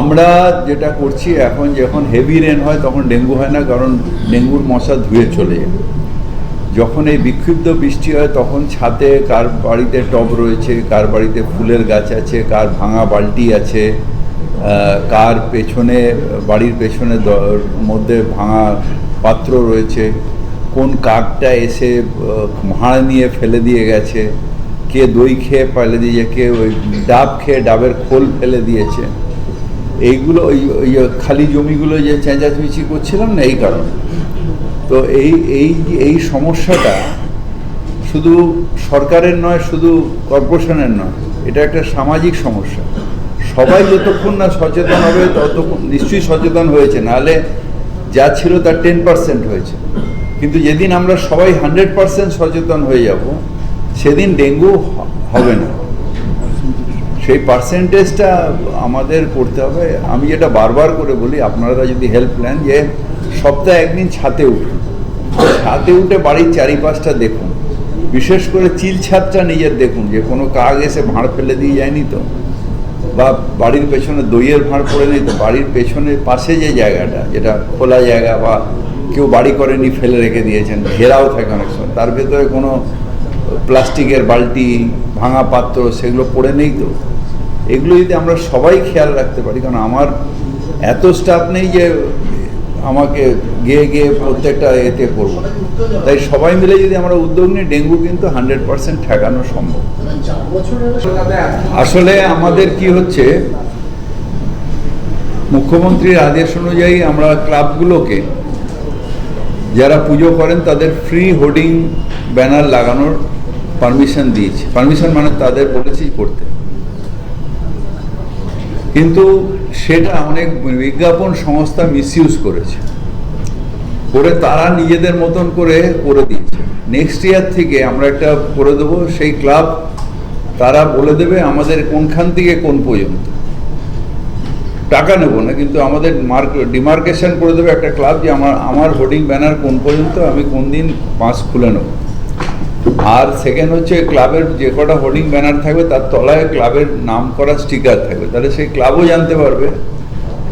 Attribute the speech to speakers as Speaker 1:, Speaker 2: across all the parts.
Speaker 1: আমরা যেটা করছি এখন যখন হেভি রেন হয় তখন ডেঙ্গু হয় না, কারণ ডেঙ্গুর মশা ধুয়ে চলে যায়। যখন এই বিক্ষিপ্ত বৃষ্টি হয় তখন ছাদে কার বাড়িতে টব রয়েছে, কার বাড়িতে ফুলের গাছ আছে, কার ভাঙা বালতি আছে কার পেছনে, বাড়ির পেছনে মধ্যে ভাঙা পাত্র রয়েছে, কোন কাকটা এসে ভাঁড় নিয়ে ফেলে দিয়ে গেছে কে দই খেয়ে ফেলে দিয়েছে, কে ওই ডাব খেয়ে ডাবের খোল ফেলে দিয়েছে। এইগুলো ওই ওই খালি জমিগুলো যে চেঁচাচুচি করছিলাম না এই কারণে। তো এই এই এই সমস্যাটা শুধু সরকারের নয়, শুধু কর্পোরেশনের নয়, এটা একটা সামাজিক সমস্যা। সবাই যতক্ষণ না সচেতন হবে, ততক্ষণ নিশ্চয়ই সচেতন হয়েছে, নাহলে যা ছিল তার টেন পার্সেন্ট হয়েছে। কিন্তু যেদিন আমরা সবাই হান্ড্রেড পার্সেন্ট সচেতন হয়ে যাব সেদিন ডেঙ্গু হবে না। সেই পার্সেন্টেজটা আমাদের করতে হবে। আমি যেটা বারবার করে বলি, আপনারা যদি হেল্প নেন যে সপ্তাহে একদিন ছাতে উঠুন। ছাতে উঠে বাড়ির চারিপাশটা দেখুন। বিশেষ করে চিল ছাদটা নিজের দেখুন, যে কোনো কাক এসে ভাঁড় ফেলে দিয়ে যায়নি তো, বা বাড়ির পেছনে দইয়ের ভাঁড় পড়ে নেই তো, বাড়ির পেছনে পাশে যে জায়গাটা, যেটা খোলা জায়গা বা কেউ বাড়ি করেনি ফেলে রেখে দিয়েছেন, ঘেরাও থাকে অনেক সময়, তার ভেতরে কোনো প্লাস্টিকের বালতি, ভাঙা পাত্র, সেগুলো পড়ে নেই তো। এগুলো যদি আমরা সবাই খেয়াল রাখতে পারি, কারণ আমার এত স্টাফ নেই যে আমাকে গিয়ে গিয়ে প্রত্যেকটা এতে করব। তাই সবাই মিলে যদি আমরা উদ্যোগ নিই, ডেঙ্গু কিন্তু হান্ড্রেড পার্সেন্ট ঠেকানো সম্ভব। আসলে আমাদের কি হচ্ছে, মুখ্যমন্ত্রীর আদেশ অনুযায়ী আমরা ক্লাবগুলোকে, যারা পুজো করেন, তাদের ফ্রি হোর্ডিং ব্যানার লাগানোর পারমিশন দিয়েছি। পারমিশন মানে তাদের বলেছি করতে। কিন্তু সেটা অনেক বিজ্ঞাপন সংস্থা মিসইউজ করেছে। করে তারা নিজেদের মতন করে করে দিয়েছে। নেক্সট ইয়ার থেকে আমরা একটা করে দেবো, সেই ক্লাব তারা বলে দেবে আমাদের কোনখান থেকে কোন পর্যন্ত। টাকা নেব না, কিন্তু আমাদের মার্ক ডিমার্কেশন করে দেবে একটা ক্লাব যে আমার আমার হোর্ডিং ব্যানার কোন পর্যন্ত, আমি কোন দিন পাঁচ খুলে নেব। আর সেকেন্ড হচ্ছে ক্লাবের যে কটা হোর্ডিং ব্যানার থাকবে, তার তলায় ক্লাবের নাম করা স্টিকার থাকবে। তাহলে সেই ক্লাবও জানতে পারবে।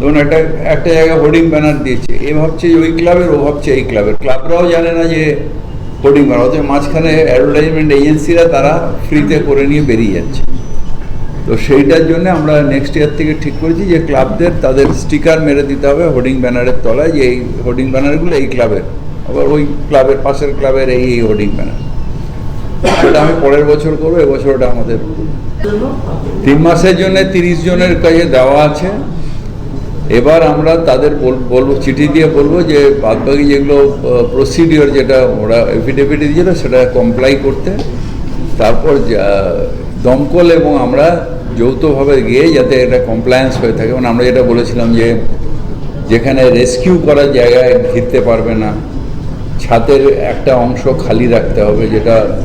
Speaker 1: ধরুন একটা একটা জায়গায় হোর্ডিং ব্যানার দিয়েছে। এ ভাবছে যে ওই ক্লাবের ও ভাবছে এই ক্লাবের ক্লাবরাও জানে না যে হোর্ডিং ব্যানার অথবা মাঝখানে অ্যাডভার্টাইজমেন্ট এজেন্সিরা তারা ফ্রিতে করে নিয়ে বেরিয়ে যাচ্ছে। তো সেইটার জন্য আমরা নেক্সট ইয়ার থেকে ঠিক করেছি যে ক্লাবদের তাদের স্টিকার মেরে দিতে হবে হোর্ডিং ব্যানারের তলায় যে এই হোর্ডিং ব্যানারগুলো এই ক্লাবের আবার ওই ক্লাবের পাশের ক্লাবের এই এই হোর্ডিং ব্যানার সেটা আমি পরের বছর করব এবছর ওটা আমাদের। তিন মাসের জন্য তিরিশ জনের কাছে দেওয়া আছে। এবার আমরা তাদের বল- বলব, চিঠি দিয়ে বলব যে বাদবাকি যেগুলো প্রসিডিওর যেটা ওরা এফিডেভিট দিয়েছিল সেটা কমপ্লাই করতে। তারপর দমকল এবং আমরা যৌথভাবে গিয়ে যাতে এটা কমপ্লায়েন্স হয়ে থাকে। মানে আমরা যেটা বলেছিলাম যে যেখানে রেস্কিউ করার জায়গায় ঘিরতে পারবে না, ছাদের একটা অংশ খালি রাখতে হবে, যেটা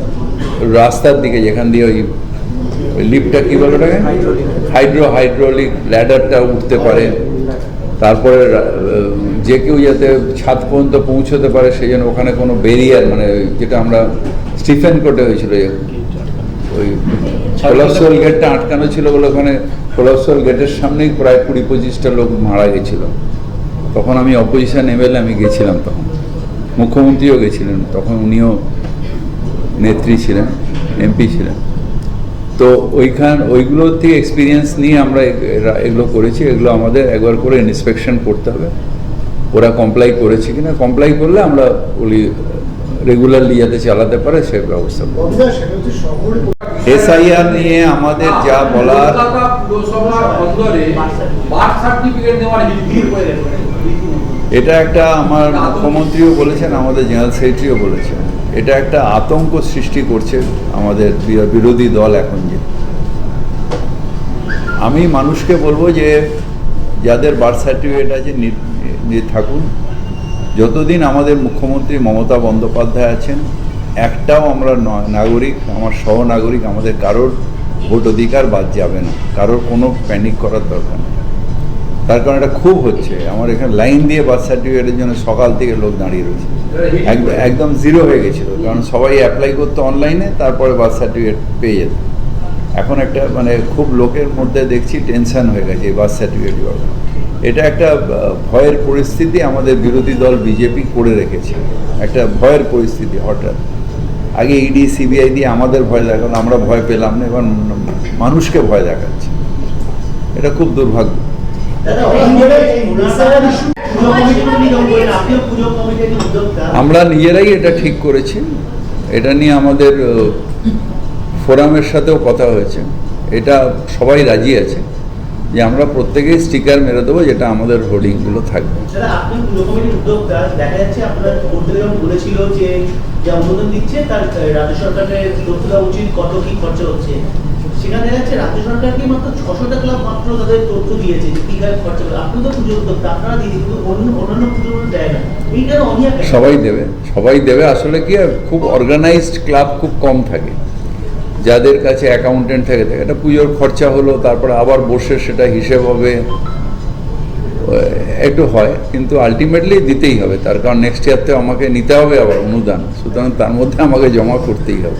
Speaker 1: রাস্তার দিকে, যেখান দিয়ে ওই লিফটটা কী বলে ওটাকে? হাইড্রো হাইড্রোলিক ল্যাডারটা উঠতে পারে। তারপরে যে কেউ যাতে ছাদ পর্যন্ত পৌঁছতে পারে, সেই জন্য ওখানে কোনো ব্যারিয়ার মানে যেটা আমরা স্টিফেন কোর্টে হয়েছিল, ওই কোলাপসোল গেটটা আটকানো ছিল বলে ওখানে কোলাপসোল গেটের সামনেই প্রায় কুড়ি পঁচিশটা লোক মারা গেছিল। তখন আমি অপোজিশন এমএলএ আমি গেছিলাম তখন। মুখ্যমন্ত্রীও গেছিলেন, তখন উনিও নেত্রী ছিলেন এমপি ছিলেন। তো ওইখান ওইগুলোর থেকে এক্সপিরিয়েন্স নিয়ে আমরা এরা- এগুলো করেছি। এগুলো আমাদের একবার করে ইন্সপেকশন করতে হবে। ওরা কমপ্লাই করেছে কিনা? কমপ্লাই করলে আমরা ওই রেগুলারলি যাতে চালাতে পারে সে ব্যবস্থা করব। এসআইআর নিয়ে আমাদের যা বলার এটা একটা আমার মুখ্যমন্ত্রীও বলেছেন আমাদের জেনারেল সেক্রেটারিও বলেছেন। এটা একটা আতঙ্ক সৃষ্টি করছে আমাদের বিরোধী দল এখন যে। আমি মানুষকে বলব যে, যাদের বার্থ সার্টিফিকেট আছে থাকুন। যতদিন আমাদের মুখ্যমন্ত্রী মমতা বন্দ্যোপাধ্যায় আছেন, একটাও আমরা নাগরিক, আমার সহনাগরিক আমাদের কারোর ভোট অধিকার বাদ যাবে না। কারোর কোনো প্যানিক করার দরকার নেই। তার কারণ এটা খুব হচ্ছে। আমার এখানে লাইন দিয়ে বার্থ সার্টিফিকেটের জন্য সকাল থেকে লোক দাঁড়িয়ে রয়েছে। একদম জিরো হয়ে গেছিল। কারণ সবাই অ্যাপ্লাই করতো অনলাইনে তারপরে বার্থ সার্টিফিকেট পেয়ে যেত। এখন একটা মানে খুব লোকের মধ্যে দেখছি টেনশন হয়ে গেছে এই বার্থ সার্টিফিকেট এটা একটা ভয়ের পরিস্থিতি আমাদের বিরোধী দল বিজেপি করে রেখেছে। একটা ভয়ের পরিস্থিতি হঠাৎ। আগে ইডি সিবিআই দিয়ে আমাদের ভয় দেখাল আমরা ভয় পেলাম না এখন মানুষকে ভয় দেখাচ্ছে। এটা খুব দুর্ভাগ্য। আমরা নিজেরাই এটা ঠিক করেছি। এটা নিয়ে আমাদের ফোরামের সাথেও কথা হয়েছে। এটা সবাই রাজি আছে যে আমরা প্রত্যেকেই স্টিকার মেরে দেবো যেটা আমাদের হোর্ডিংগুলো থাকবে।
Speaker 2: কত কি খরচা হচ্ছে। সেখানে দেখা যাচ্ছে রাজ্য সরকারকে মাত্র ছশো টাকা মাত্র তাদের তথ্য দিয়েছে যে কি গায়ে খরচা করে। আপনি তো পুজো উদ্যোক্তা আপনারা দিয়ে কিন্তু অন্য অন্যান্য পুজো দেয় না?
Speaker 1: সবাই দেবে সবাই দেবে। আসলে কি খুব অর্গানাইজড ক্লাব খুব কম থাকে। যাদের কাছে অ্যাকাউন্টেন্ট থাকে থাকে। এটা পুজোর খরচা হলো তারপরে আবার বসে সেটা হিসেব হবে। একটু হয় কিন্তু আলটিমেটলি দিতেই হবে। তার কারণ নেক্সট ইয়ারতে আমাকে নিতে হবে আবার অনুদান। সুতরাং তার মধ্যে আমাকে জমা করতেই হবে।